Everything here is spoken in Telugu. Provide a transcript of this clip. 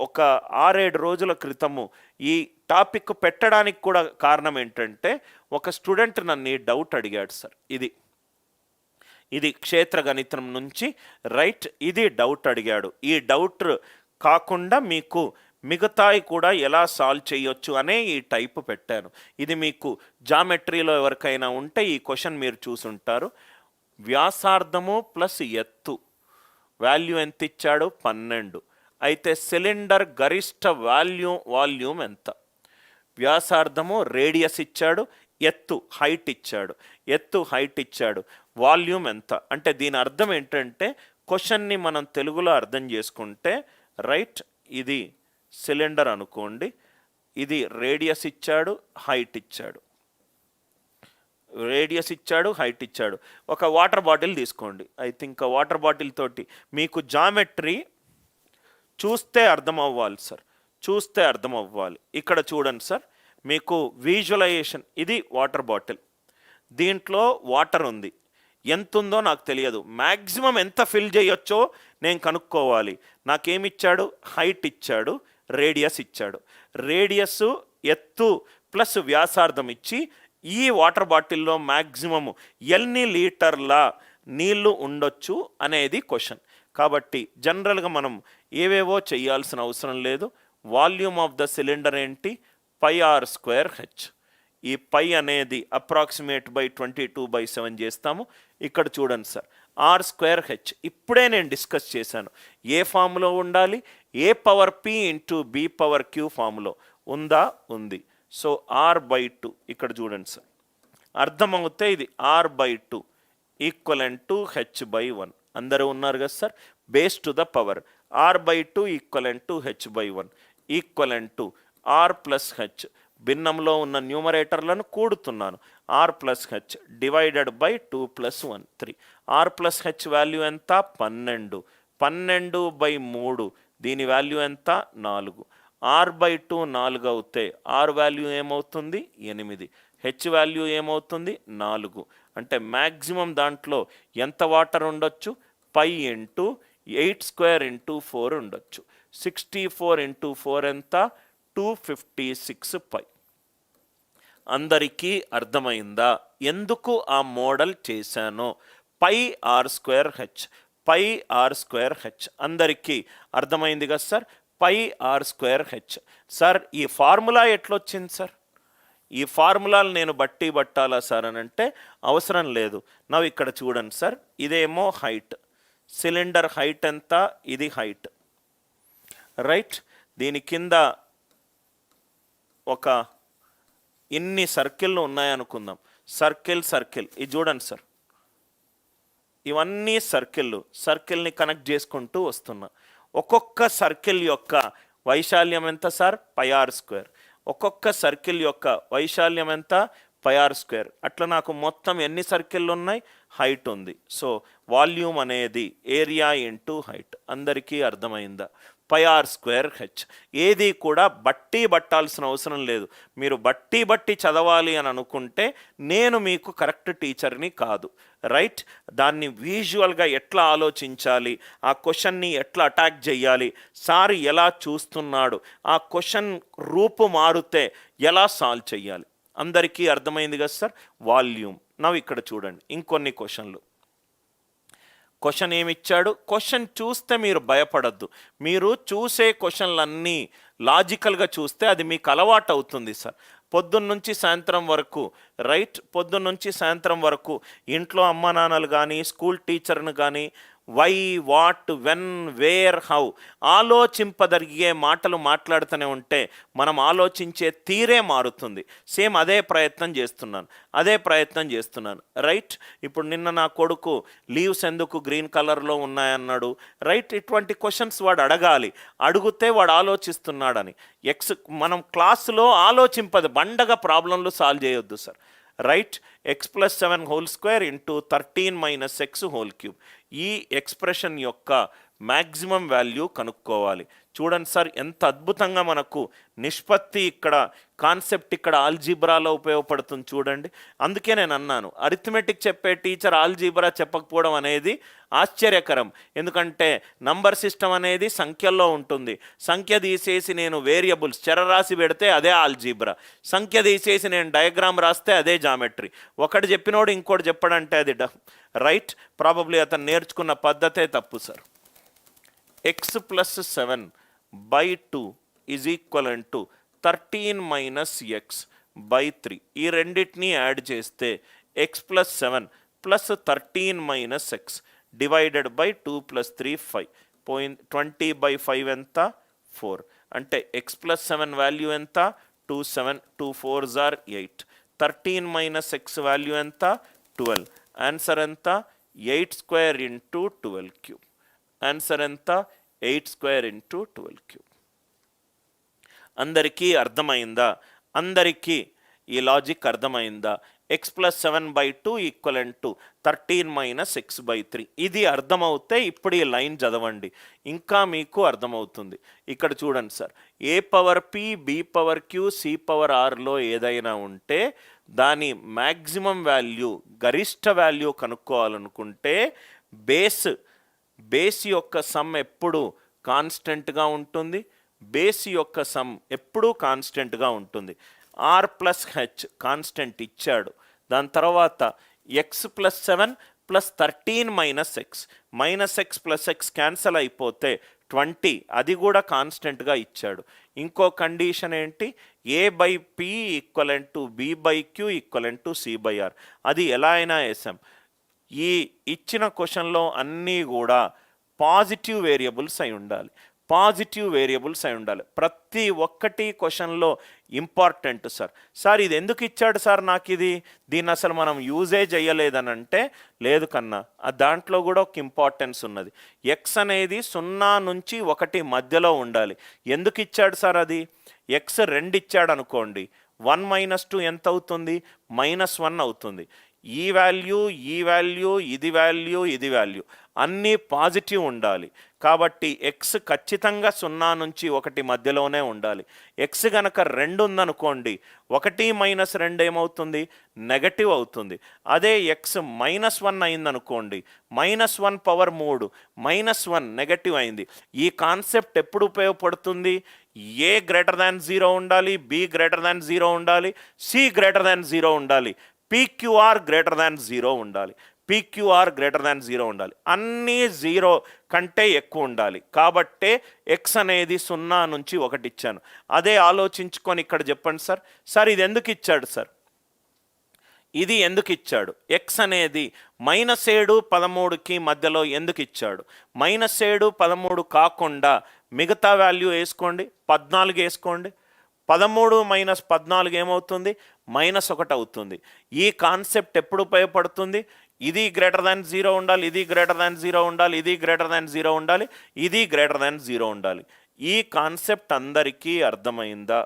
ఒక ఆరేడు రోజుల క్రితము ఈ టాపిక్ పెట్టడానికి కూడా కారణం ఏంటంటే ఒక స్టూడెంట్ నన్ను డౌట్ అడిగాడు సార్. ఇది ఇది క్షేత్ర గణితం నుంచి రైట్ ఇది డౌట్ అడిగాడు. ఈ డౌట్ కాకుండా మీకు మిగతాయి కూడా ఎలా సాల్వ్ చేయొచ్చు అనే ఈ టైప్ పెట్టాను. ఇది మీకు జామెట్రీలో ఎవరికైనా ఉంటే ఈ క్వశ్చన్ మీరు చూసుంటారు. వ్యాసార్థము ప్లస్ ఎత్తు. వాల్యూ ఎంత ఇచ్చాడు? పన్నెండు. అయితే సిలిండర్ గరిష్ట వాల్యూమ్ వాల్యూమ్ ఎంత? వ్యాసార్థము రేడియస్ ఇచ్చాడు ఎత్తు హైట్ ఇచ్చాడు. ఎత్తు హైట్ ఇచ్చాడు వాల్యూమ్ ఎంత? అంటే దీని అర్థం ఏంటంటే క్వశ్చన్ని మనం తెలుగులో అర్థం చేసుకుంటే రైట్ ఇది సిలిండర్ అనుకోండి ఇది రేడియస్ ఇచ్చాడు హైట్ ఇచ్చాడు. రేడియస్ ఇచ్చాడు హైట్ ఇచ్చాడు. ఒక వాటర్ బాటిల్ తీసుకోండి. ఐ థింక్ వాటర్ బాటిల్ తోటి మీకు జామెట్రీ చూస్తే అర్థం అవ్వాలి సార్. చూస్తే అర్థం అవ్వాలి ఇక్కడ చూడండి సార్. మీకు విజువలైజేషన్ ఇది వాటర్ బాటిల్ దీంట్లో వాటర్ ఉంది. ఎంత ఉందో నాకు తెలియదు. మ్యాక్సిమం ఎంత ఫిల్ చేయొచ్చో నేను కనుక్కోవాలి. నాకేమిచ్చాడు? హైట్ ఇచ్చాడు. రేడియస్ ఇచ్చాడు. రేడియస్ ఎత్తు ప్లస్ వ్యాసార్థం ఇచ్చి ఈ వాటర్ బాటిల్లో మ్యాక్సిమమ్ ఎన్ని లీటర్ల నీళ్ళు ఉండొచ్చు అనేది క్వశ్చన్ కాబట్టి జనరల్గా మనం ఏవేవో చేయాల్సిన అవసరం లేదు. వాల్యూమ్ ఆఫ్ ద సిలిండర్ ఏంటి? పై ఆర్ స్క్వేర్ హెచ్ ఈ పై అనేది approximate by twenty two by seven చేస్తాము. ఇక్కడ చూడండి సార్ ఆర్ స్క్వేర్ హెచ్ ఇప్పుడే నేను డిస్కస్ చేశాను. ఏ ఫామ్లో ఉండాలి? A power P into B power Q ఫామ్లో ఉందా? ఉంది. సో ఆర్ బై టూ ఇక్కడ చూడండి సార్. అర్థమవుతే ఇది R by two equal to H by one అందరూ ఉన్నారు కదా sir? Base to the power R by two equivalent to H by one equivalent to R plus H భిన్నంలో ఉన్న న్యూమరేటర్లను కూడుతున్నాను. R plus H divided by two plus one three R plus H value ఎంత? పన్నెండు. పన్నెండు బై మూడు. దీని వాల్యూ ఎంత? నాలుగు. ఆర్ బై టూ నాలుగు అవుతే ఆర్ వాల్యూ ఏమవుతుంది? ఎనిమిది. హెచ్ వాల్యూ ఏమవుతుంది? నాలుగు. అంటే మ్యాక్సిమం దాంట్లో ఎంత వాటర్ ఉండొచ్చు? Pi into eight square into four ఉండొచ్చు. సిక్స్టీ ఫోర్ ఇంటూ ఫోర్ ఎంత? Two fifty six pi. అందరికీ అర్థమైందా? ఎందుకు ఆ మోడల్ చేశానో? Pi R square H pi R square H. అందరికీ అర్థమైంది కదా sir? Pi R square H. Sir ఈ ఫార్ములా ఎట్లొచ్చింది సార్? ఈ ఫార్ములాలు నేను బట్టి పట్టాలా సార్ అని అంటే అవసరం లేదు. నవ్వు ఇక్కడ చూడండి సార్. ఇదేమో హైట్. సిలిండర్ హైట్ ఎంత ఇది హైట్. రైట్? దీని కింద ఒక ఇన్ని సర్కిళ్ళు ఉన్నాయనుకుందాం. Circle circle. ఇది చూడండి సార్. ఇవన్నీ సర్కిళ్ళు. సర్కిల్ని కనెక్ట్ చేసుకుంటూ వస్తున్నా. ఒక్కొక్క సర్కిల్ యొక్క వైశాల్యం ఎంత సార్? Pi R square. ఒక్కొక్క సర్కిల్ యొక్క వైశాల్యం ఎంత? Pi R square. అట్లా నాకు మొత్తం ఎన్ని సర్కిళ్ళు ఉన్నాయి? హైట్ ఉంది. సో వాల్యూమ్ అనేది ఏరియా ఇంటూ హైట్. అందరికీ అర్థమైందా? Pi R square H. ఏది కూడా బట్టి పట్టాల్సిన అవసరం లేదు. మీరు బట్టి బట్టి చదవాలి అని అనుకుంటే నేను మీకు కరెక్ట్ టీచర్ని కాదు. రైట్? దాన్ని విజువల్గా ఎట్లా ఆలోచించాలి? ఆ క్వశ్చన్ని ఎట్లా అటాక్ చేయాలి? సార్ ఎలా చూస్తున్నాడు? ఆ క్వశ్చన్ రూపు మారితే ఎలా సాల్వ్ చేయాలి? అందరికీ అర్థమైంది కదా సార్? వాల్యూమ్. నవ్వు ఇక్కడ చూడండి. ఇంకొన్ని క్వశ్చన్లు. క్వశ్చన్ ఏమిచ్చాడు? క్వశ్చన్ చూస్తే మీరు భయపడద్దు. మీరు చూసే క్వశ్చన్లన్నీ లాజికల్గా చూస్తే అది మీకు అలవాటు అవుతుంది సార్. పొద్దున్న నుంచి సాయంత్రం వరకు రైట్? పొద్దున్న నుంచి సాయంత్రం వరకు ఇంట్లో అమ్మ నాన్నలు కానీ స్కూల్ టీచర్ను కానీ why what when where how ఆలోచింపదరిగే మాటలు మాట్లాడుతూనే ఉంటే మనం ఆలోచించే తీరే మారుతుంది. సేమ్ అదే ప్రయత్నం చేస్తున్నాను అదే ప్రయత్నం చేస్తున్నాను. రైట్? ఇప్పుడు నిన్న నా కొడుకు లీవ్స్ ఎందుకు గ్రీన్ కలర్లో ఉన్నాయన్నాడు? రైట్? ఇటువంటి క్వశ్చన్స్ వాడు అడగాలి. అడిగితే వాడు ఆలోచిస్తున్నాడని. ఎక్స్ మనం క్లాసులో ఆలోచింపదు బండగా ప్రాబ్లంలు సాల్వ్ చేయొద్దు sir. Right? X plus seven whole square into thirteen minus X whole cube ఈ ఎక్స్ప్రెషన్ యొక్క మ్యాక్సిమం వాల్యూ కనుక్కోవాలి. చూడండి సార్ ఎంత అద్భుతంగా మనకు నిష్పత్తి ఇక్కడ కాన్సెప్ట్ ఇక్కడ ఆల్జీబ్రాలో ఉపయోగపడుతుంది చూడండి. అందుకే నేను అన్నాను అరిథమెటిక్ చెప్పే టీచర్ ఆల్జీబ్రా చెప్పకపోవడం అనేది ఆశ్చర్యకరం. ఎందుకంటే నంబర్ సిస్టమ్ అనేది సంఖ్యల్లో ఉంటుంది. సంఖ్య తీసేసి నేను వేరియబుల్స్ చరరాశి పెడితే అదే ఆల్జీబ్రా. సంఖ్య తీసేసి నేను డయాగ్రామ్ రాస్తే అదే జామెట్రీ. ఒకటి చెప్పినోడు ఇంకోటి చెప్పడంటే అది రైట్? ప్రాబబ్లీ అతను నేర్చుకున్న పద్ధతే తప్పు sir. X plus seven by two is equal to thirteen minus X by three ఈ రెండింటిని యాడ్ చేస్తే X plus seven plus thirteen minus X divided by two plus three five పోయిన్ twenty by five ఎంత? ఫోర్ అంటే ఎక్స్ ప్లస్ సెవెన్ వాల్యూ ఎంత? Two seven two four jar eight thirteen minus X value ఎంత? ట్వెల్వ్ ఆన్సర్ ఎంత? Eight square into twelve cube answer ఎంత? Eight square into twelve cube. అందరికీ అర్థమైందా? అందరికీ ఈ లాజిక్ అర్థమైందా? X plus seven by two equal to thirteen minus X by three. ఇది అర్థమవుతే ఇప్పుడు ఈ లైన్ చదవండి. ఇంకా మీకు అర్థమవుతుంది. ఇక్కడ చూడండి sir. A power P B power Q C power ఆర్లో ఏదైనా ఉంటే దాని మ్యాక్సిమం వాల్యూ గరిష్ట వాల్యూ కనుక్కోవాలనుకుంటే బేస్ బేస్ యొక్క సమ్ ఎప్పుడు కాన్స్టెంట్గా ఉంటుంది బేస్ యొక్క సమ్ ఎప్పుడూ కాన్స్టెంట్గా ఉంటుంది. ఆర్ ప్లస్ హెచ్ కాన్స్టెంట్ ఇచ్చాడు. దాని తర్వాత X plus seven plus thirteen minus X. Minus X plus X cancel అయిపోతే ట్వంటీ అది కూడా కాన్స్టెంట్గా ఇచ్చాడు. ఇంకో కండిషన్ ఏంటి? A by P equivalent to B by Q equivalent to C by R. అది ఎలా అయినా వేసాం. ఈ ఇచ్చిన క్వశ్చన్లో అన్నీ కూడా పాజిటివ్ వేరియబుల్స్ అయి ఉండాలి. పాజిటివ్ వేరియబుల్స్ అయి ఉండాలి. ప్రతి ఒక్కటి క్వశ్చన్లో ఇంపార్టెంట్ సార్. సార్ ఇది ఎందుకు ఇచ్చాడు సార్ నాకు ఇది దీన్ని అసలు మనం యూజే చేయలేదని అంటే లేదు కన్నా ఆ దాంట్లో కూడా ఒక ఇంపార్టెన్స్ ఉన్నది. ఎక్స్ అనేది సున్నా నుంచి ఒకటి మధ్యలో ఉండాలి. ఎందుకు ఇచ్చాడు సార్ అది? ఎక్స్ రెండు ఇచ్చాడు అనుకోండి వన్ మైనస్ టూ ఎంత అవుతుంది? మైనస్ వన్ అవుతుంది. ఈ వాల్యూ ఈ వాల్యూ ఇది వాల్యూ ఇది వాల్యూ. అన్నీ పాజిటివ్ ఉండాలి. కాబట్టి ఎక్స్ ఖచ్చితంగా సున్నా నుంచి ఒకటి మధ్యలోనే ఉండాలి. ఎక్స్ గనక రెండు ఉందనుకోండి ఒకటి మైనస్ రెండు ఏమవుతుంది? నెగటివ్ అవుతుంది. అదే ఎక్స్ మైనస్ వన్ అయిందనుకోండి మైనస్ వన్ పవర్ మూడు మైనస్ వన్ నెగటివ్ అయింది. ఈ కాన్సెప్ట్ ఎప్పుడు ఉపయోగపడుతుంది? ఏ గ్రేటర్ దాన్ జీరో ఉండాలి బి గ్రేటర్ దాన్ జీరో ఉండాలి సి గ్రేటర్ దాన్ జీరో ఉండాలి. పీక్యూఆర్ గ్రేటర్ దాన్ జీరో ఉండాలి. పీక్యూఆర్ గ్రేటర్ దాన్ జీరో ఉండాలి. అన్నీ జీరో కంటే ఎక్కువ ఉండాలి. కాబట్టే ఎక్స్ అనేది సున్నా నుంచి ఒకటి ఇచ్చాను. అదే ఆలోచించుకొని ఇక్కడ చెప్పండి సార్. సార్ ఇది ఎందుకు ఇచ్చాడు సార్? ఇది ఎందుకు ఇచ్చాడు? ఎక్స్ అనేది మైనస్ ఏడు పదమూడుకి మధ్యలో ఎందుకు ఇచ్చాడు? మైనస్ ఏడు పదమూడు కాకుండా మిగతా వాల్యూ వేసుకోండి. పద్నాలుగు వేసుకోండి. పదమూడు మైనస్ పద్నాలుగు ఏమవుతుంది? మైనస్ ఒకటి అవుతుంది. ఈ కాన్సెప్ట్ ఎప్పుడు ఉపయోగపడుతుంది? ఇది గ్రేటర్ దాన్ జీరో ఉండాలి ఇది గ్రేటర్ దాన్ జీరో ఉండాలి ఇది గ్రేటర్ దాన్ జీరో ఉండాలి ఇది గ్రేటర్ దాన్ జీరో ఉండాలి. ఈ కాన్సెప్ట్ అందరికీ అర్థమైందా?